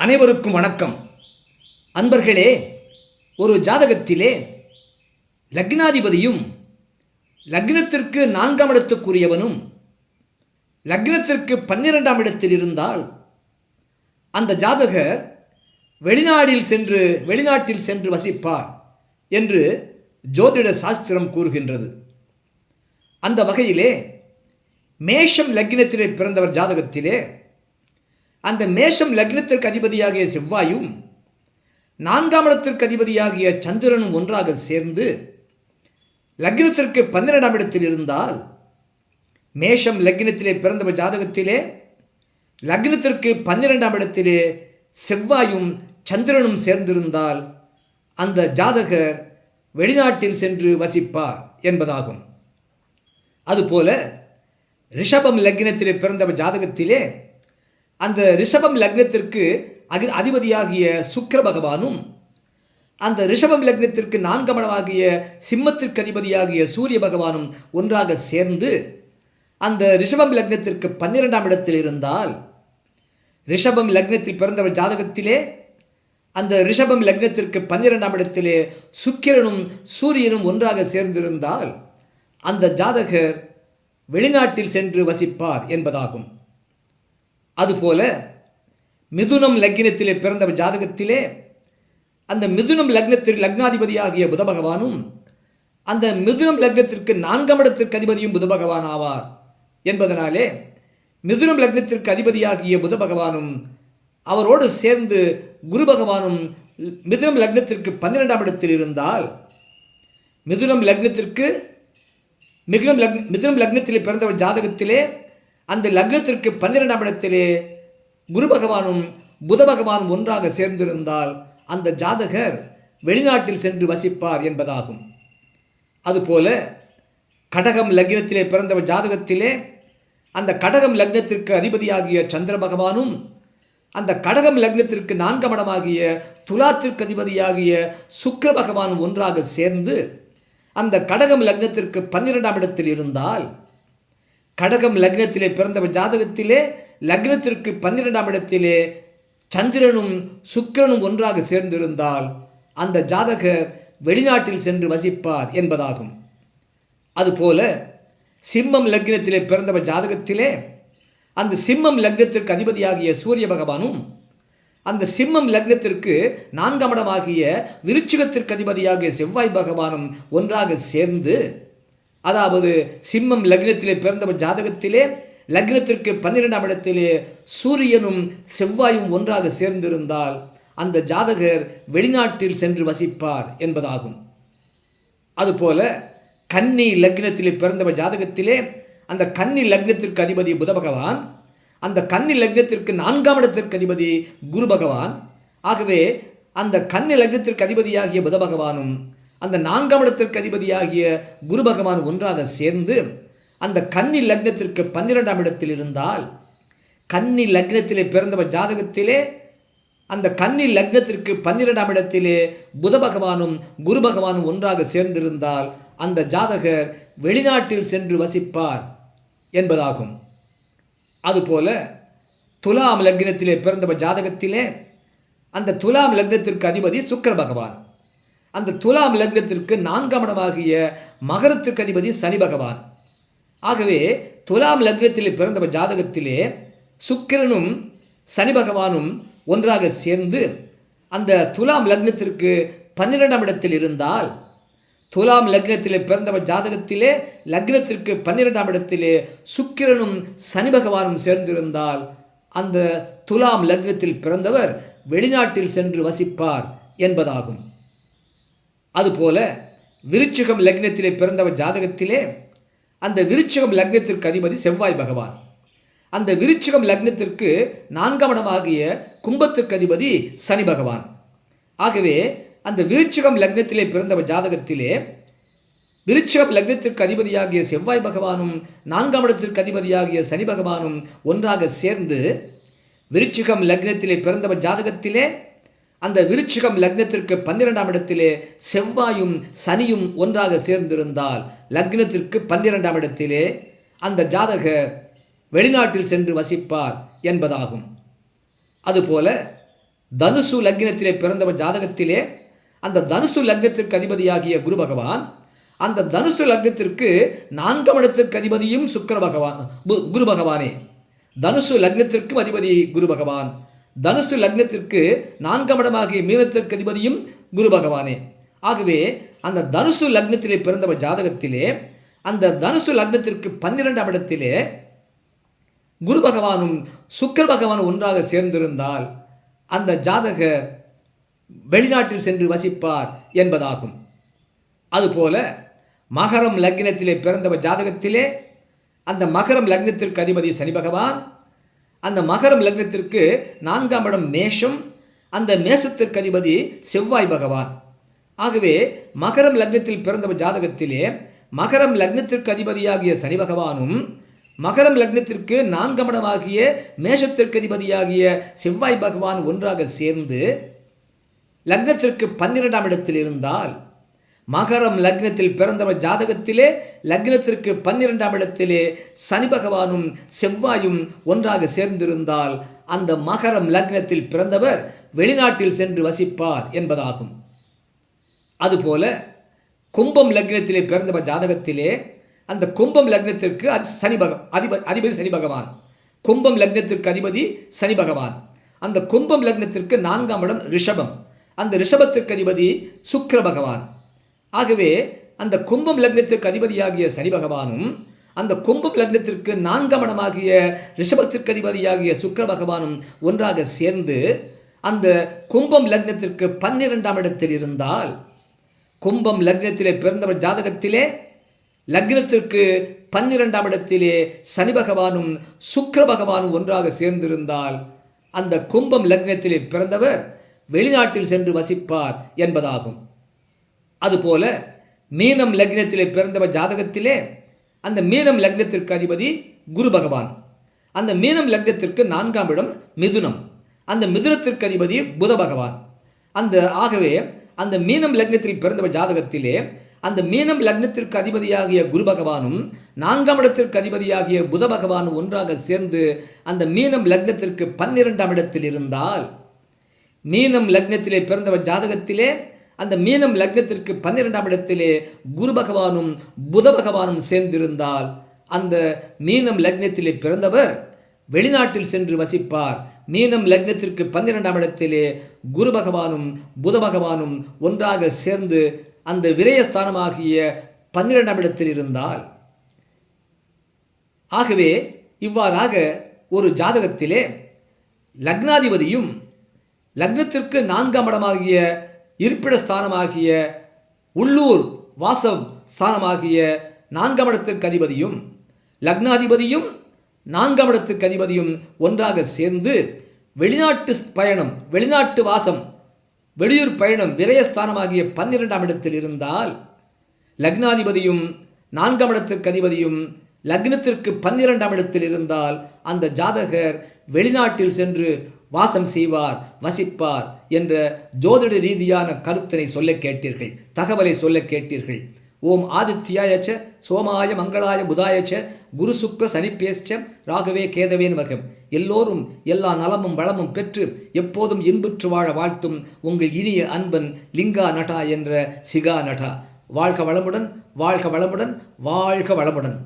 அனைவருக்கும் வணக்கம். அன்பர்களே ஒரு ஜாதகத்திலே லக்னாதிபதியும் லக்னத்திற்கு நான்காம் இடத்துக்குரியவனும் லக்னத்திற்கு பன்னிரெண்டாம் இடத்தில் இருந்தால் அந்த ஜாதகர் வெளிநாடில் சென்று வெளிநாட்டில் சென்று வசிப்பார் என்று ஜோதிட சாஸ்திரம் கூறுகின்றது. அந்த வகையிலே மேஷம் லக்னத்திலே பிறந்தவர் ஜாதகத்திலே அந்த மேஷம் லக்னத்திற்கு அதிபதியாகிய செவ்வாயும் நான்காம் இடத்திற்கு அதிபதியாகிய சந்திரனும் ஒன்றாக சேர்ந்து லக்னத்திற்கு பன்னிரெண்டாம் இடத்தில் இருந்தால் மேஷம் லக்னத்திலே பிறந்தவர் ஜாதகத்திலே லக்னத்திற்கு பன்னிரெண்டாம் இடத்திலே செவ்வாயும் சந்திரனும் சேர்ந்திருந்தால் அந்த ஜாதகர் வெளிநாட்டில் சென்று வசிப்பார் என்பதாகும். அதுபோல ரிஷபம் லக்னத்திலே பிறந்தவர் ஜாதகத்திலே அந்த ரிஷபம் லக்னத்திற்கு அதி அதிபதியாகிய சுக்கிர பகவானும் அந்த ரிஷபம் லக்னத்திற்கு நான்கமனமாகிய சிம்மத்திற்கு அதிபதியாகிய சூரிய பகவானும் ஒன்றாக சேர்ந்து அந்த ரிஷபம் லக்னத்திற்கு பன்னிரெண்டாம் இடத்தில் இருந்தால் ரிஷபம் லக்னத்தில் பிறந்தவர் ஜாதகத்திலே அந்த ரிஷபம் லக்னத்திற்கு பன்னிரெண்டாம் இடத்திலே சுக்கிரனும் சூரியனும் ஒன்றாக சேர்ந்திருந்தால் அந்த ஜாதகர் வெளிநாட்டில் சென்று வசிப்பார் என்பதாகும். அதுபோல மிதுனம் லக்னத்திலே பிறந்த ஜாதகத்திலே அந்த மிதுனம் லக்னத்திற்கு லக்னாதிபதியாகிய புத பகவானும் அந்த மிதுனம் லக்னத்திற்கு நான்காம் இடத்திற்கு அதிபதியும் புத பகவான் ஆவார் என்பதனாலே மிதுனம் லக்னத்திற்கு அதிபதியாகிய புத பகவானும் அவரோடு சேர்ந்து குரு பகவானும் மிதுனம் லக்னத்திற்கு பன்னிரெண்டாம் இடத்தில் இருந்தால் மிதுனம் லக்னத்திற்கு மிதுனம் லக்ன மிதுனம் லக்னத்திலே பிறந்தவர் ஜாதகத்திலே அந்த லக்னத்திற்கு பன்னிரெண்டாம் இடத்திலே குரு பகவானும் புத பகவானும் ஒன்றாக சேர்ந்திருந்தால் அந்த ஜாதகர் வெளிநாட்டில் சென்று வசிப்பார் என்பதாகும். அதுபோல கடகம் லக்னத்திலே பிறந்தவர் ஜாதகத்திலே அந்த கடகம் லக்னத்திற்கு அதிபதியாகிய சந்திர பகவானும் அந்த கடகம் லக்னத்திற்கு நான்காம் இடமாகிய துலாத்திற்கு அதிபதியாகிய சுக்கர பகவானும் ஒன்றாக சேர்ந்து அந்த கடகம் லக்னத்திற்கு பன்னிரெண்டாம் இடத்தில் இருந்தால் கடகம் லக்னத்திலே பிறந்தவர் ஜாதகத்திலே லக்னத்திற்கு பன்னிரெண்டாம் இடத்திலே சந்திரனும் சுக்கிரனும் ஒன்றாக சேர்ந்திருந்தால் அந்த ஜாதகர் வெளிநாட்டில் சென்று வசிப்பார் என்பதாகும். அதுபோல சிம்மம் லக்னத்திலே பிறந்தவர் ஜாதகத்திலே அந்த சிம்மம் லக்னத்திற்கு அதிபதியாகிய சூரிய பகவானும் அந்த சிம்மம் லக்னத்திற்கு நான்காம் இடமாகிய விருச்சிகத்திற்கு அதிபதியாகிய செவ்வாய் பகவானும் ஒன்றாக சேர்ந்து அதாவது சிம்மம் லக்னத்திலே பிறந்தவர் ஜாதகத்திலே லக்னத்திற்கு பன்னிரெண்டாம் இடத்திலே சூரியனும் செவ்வாயும் ஒன்றாக சேர்ந்திருந்தால் அந்த ஜாதகர் வெளிநாட்டில் சென்று வசிப்பார் என்பதாகும். அதுபோல கன்னி லக்னத்திலே பிறந்தவர் ஜாதகத்திலே அந்த கன்னி லக்னத்திற்கு அதிபதி புத பகவான் அந்த கன்னி லக்னத்திற்கு நான்காம் இடத்திற்கு அதிபதி குரு பகவான் ஆகவே அந்த கன்னி லக்னத்திற்கு அதிபதியாகிய புத பகவானும் அந்த நான்காம் இடத்திற்கு அதிபதியாகிய குரு பகவான் ஒன்றாக சேர்ந்து அந்த கன்னி லக்னத்திற்கு பன்னிரெண்டாம் இடத்தில் இருந்தால் கன்னி லக்னத்திலே பிறந்தவர் ஜாதகத்திலே அந்த கன்னி லக்னத்திற்கு பன்னிரெண்டாம் இடத்திலே புத பகவானும் குரு பகவானும் ஒன்றாக சேர்ந்திருந்தால் அந்த ஜாதகர் வெளிநாட்டில் சென்று வசிப்பார் என்பதாகும். அதுபோல துலாம் லக்னத்திலே பிறந்தவர் ஜாதகத்திலே அந்த துலாம் லக்னத்திற்கு அதிபதி சுக்கர பகவான். அந்த துலாம் லக்னத்திற்கு நான்காம் இடமாகிய மகரத்திற்கு அதிபதி சனி பகவான். ஆகவே துலாம் லக்னத்திலே பிறந்தவர் ஜாதகத்திலே சுக்கிரனும் சனி பகவானும் ஒன்றாக சேர்ந்து அந்த துலாம் லக்னத்திற்கு பன்னிரெண்டாம் இடத்தில் இருந்தால் துலாம் லக்னத்திலே பிறந்தவர் ஜாதகத்திலே லக்னத்திற்கு பன்னிரெண்டாம் இடத்திலே சுக்கிரனும் சனி பகவானும் சேர்ந்திருந்தால் அந்த துலாம் லக்னத்தில் பிறந்தவர் வெளிநாட்டில் சென்று வசிப்பார் என்பதாகும். அதுபோல விருச்சிகம் லக்னத்திலே பிறந்தவர் ஜாதகத்திலே அந்த விருச்சிகம் லக்னத்திற்கு அதிபதி செவ்வாய் பகவான். அந்த விருச்சிகம் லக்னத்திற்கு நான்காம் இடமாகிய கும்பத்திற்கு அதிபதி சனி பகவான். ஆகவே அந்த விருச்சிகம் லக்னத்திலே பிறந்தவர் ஜாதகத்திலே விருச்சிகம் லக்னத்திற்கு அதிபதியாகிய செவ்வாய் பகவானும் நான்காம் இடத்திற்கு அதிபதியாகிய சனி பகவானும் ஒன்றாக சேர்ந்து விருச்சிகம் லக்னத்திலே பிறந்தவர் ஜாதகத்திலே அந்த விருச்சிகம் லக்னத்திற்கு பன்னிரெண்டாம் இடத்திலே செவ்வாயும் சனியும் ஒன்றாக சேர்ந்திருந்தால் லக்னத்திற்கு பன்னிரெண்டாம் இடத்திலே அந்த ஜாதகர் வெளிநாட்டில் சென்று வசிப்பார் என்பதாகும். அதுபோல தனுசு லக்னத்திலே பிறந்தவர் ஜாதகத்திலே அந்த தனுசு லக்னத்திற்கு அதிபதியாகிய குரு பகவான் அந்த தனுசு லக்னத்திற்கு நான்காம் இடத்திற்கு அதிபதியும் சுக்கர பகவான் குரு பகவானே. தனுசு லக்னத்திற்கும் அதிபதி குரு பகவான். தனுசு லக்னத்திற்கு நான்காம் இடமாகிய மீனத்திற்கு அதிபதியும் குரு பகவானே. ஆகவே அந்த தனுசு லக்னத்திலே பிறந்தவர் ஜாதகத்திலே அந்த தனுசு லக்னத்திற்கு பன்னிரெண்டாம் இடத்திலே குரு பகவானும் சுக்கர பகவானும் ஒன்றாக சேர்ந்திருந்தால் அந்த ஜாதகர் வெளிநாட்டில் சென்று வசிப்பார் என்பதாகும். அதுபோல மகரம் லக்னத்திலே பிறந்தவர் ஜாதகத்திலே அந்த மகரம் லக்னத்திற்கு அதிபதி சனி பகவான் அந்த மகரம் லக்னத்திற்கு நான்காம் இடம் மேஷம். அந்த மேஷத்திற்கு அதிபதி செவ்வாய் பகவான். ஆகவே மகரம் லக்னத்தில் பிறந்தவர் ஜாதகத்திலே மகரம் லக்னத்திற்கு அதிபதியாகிய சனி பகவானும் மகரம் லக்னத்திற்கு நான்காம் இடமாகிய மேஷத்திற்கு அதிபதியாகிய செவ்வாய் பகவான் ஒன்றாக சேர்ந்து லக்னத்திற்கு பன்னிரெண்டாம் இடத்தில் இருந்தால் மகரம் லக்னத்தில் பிறந்தவர் ஜாதகத்திலே லக்னத்திற்கு பன்னிரெண்டாம் இடத்திலே சனி பகவானும் செவ்வாயும் ஒன்றாக சேர்ந்திருந்தால் அந்த மகரம் லக்னத்தில் பிறந்தவர் வெளிநாட்டில் சென்று வசிப்பார் என்பதாகும். அதுபோல கும்பம் லக்னத்திலே பிறந்தவர் ஜாதகத்திலே அந்த கும்பம் லக்னத்திற்கு அது சனி பக அதிப அதிபதி சனி பகவான். கும்பம் லக்னத்திற்கு அதிபதி சனி பகவான். அந்த கும்பம் லக்னத்திற்கு நான்காம் இடம் ரிஷபம். அந்த ரிஷபத்திற்கு அதிபதி சுக்கர பகவான். ஆகவே அந்த கும்பம் லக்னத்திற்கு அதிபதியாகிய சனி பகவானும் அந்த கும்பம் லக்னத்திற்கு நான்காம் இடமாகிய ரிஷபத்திற்கு அதிபதியாகிய சுக்கர பகவானும் ஒன்றாக சேர்ந்து அந்த கும்பம் லக்னத்திற்கு பன்னிரெண்டாம் இடத்தில் இருந்தால் கும்பம் லக்னத்திலே பிறந்தவர் ஜாதகத்திலே லக்னத்திற்கு பன்னிரெண்டாம் இடத்திலே சனி பகவானும் சுக்கர பகவானும் ஒன்றாக சேர்ந்திருந்தால் அந்த கும்பம் லக்னத்திலே பிறந்தவர் வெளிநாட்டில் சென்று வசிப்பார் என்பதாகும். அதுபோல மீனம் லக்னத்திலே பிறந்தவர் ஜாதகத்திலே அந்த மீனம் லக்னத்திற்கு அதிபதி குரு பகவான். அந்த மீனம் லக்னத்திற்கு நான்காம் இடம் மிதுனம். அந்த மிதுனத்திற்கு அதிபதி புத பகவான். அந்த ஆகவே அந்த மீனம் லக்னத்தில் பிறந்தவர் ஜாதகத்திலே அந்த மீனம் லக்னத்திற்கு அதிபதியாகிய குரு பகவானும் நான்காம் இடத்திற்கு அதிபதியாகிய புத பகவானும் ஒன்றாக சேர்ந்து அந்த மீனம் லக்னத்திற்கு பன்னிரெண்டாம் இடத்தில் இருந்தால் மீனம் லக்னத்திலே பிறந்தவர் ஜாதகத்திலே அந்த மீனம் லக்னத்திற்கு பன்னிரெண்டாம் இடத்திலே குரு பகவானும் புத பகவானும் சேர்ந்திருந்தால் அந்த மீனம் லக்னத்திலே பிறந்தவர் வெளிநாட்டில் சென்று வசிப்பார். மீனம் லக்னத்திற்கு பன்னிரெண்டாம் இடத்திலே குரு பகவானும் புத பகவானும் ஒன்றாக சேர்ந்து அந்த விரயஸ்தானமாகிய பன்னிரெண்டாம் இடத்தில் இருந்தால் ஆகவே இவ்வாறாக ஒரு ஜாதகத்திலே லக்னாதிபதியும் லக்னத்திற்கு நான்காம் இடமாகிய இருப்பிட ஸ்தானமாகிய உள்ளூர் வாசம் ஸ்தானமாகிய நான்காம் இடத்திற்கு அதிபதியும் லக்னாதிபதியும் நான்காம் இடத்திற்கு அதிபதியும் ஒன்றாக சேர்ந்து வெளிநாட்டு பயணம் வெளிநாட்டு வாசம் வெளியூர் பயணம் விரயஸ்தானமாகிய பன்னிரெண்டாம் இடத்தில் இருந்தால் லக்னாதிபதியும் நான்காம் இடத்திற்கு அதிபதியும் லக்னத்திற்கு பன்னிரெண்டாம் இடத்தில் இருந்தால் அந்த ஜாதகர் வெளிநாட்டில் சென்று வாசம் செய்வார் வசிப்பார் என்ற ஜோதிட ரீதியான கருத்தினை சொல்ல கேட்டீர்கள் தகவலை சொல்ல கேட்டீர்கள். ஓம் ஆதித்யாயச்ச சோமாய மங்களாய புதாயச்ச குரு சுக்க சனிப்பேச்ச ராகவே கேதவேன் வகம். எல்லோரும் எல்லா நலமும் வளமும் பெற்று எப்போதும் இன்புற்று வாழ வாழ்த்தும் உங்கள் இனிய அன்பன் லிங்கா நட்டா என்ற சிகா நட்டா. வாழ்க வளமுடன் வாழ்க வளமுடன் வாழ்க வளமுடன்.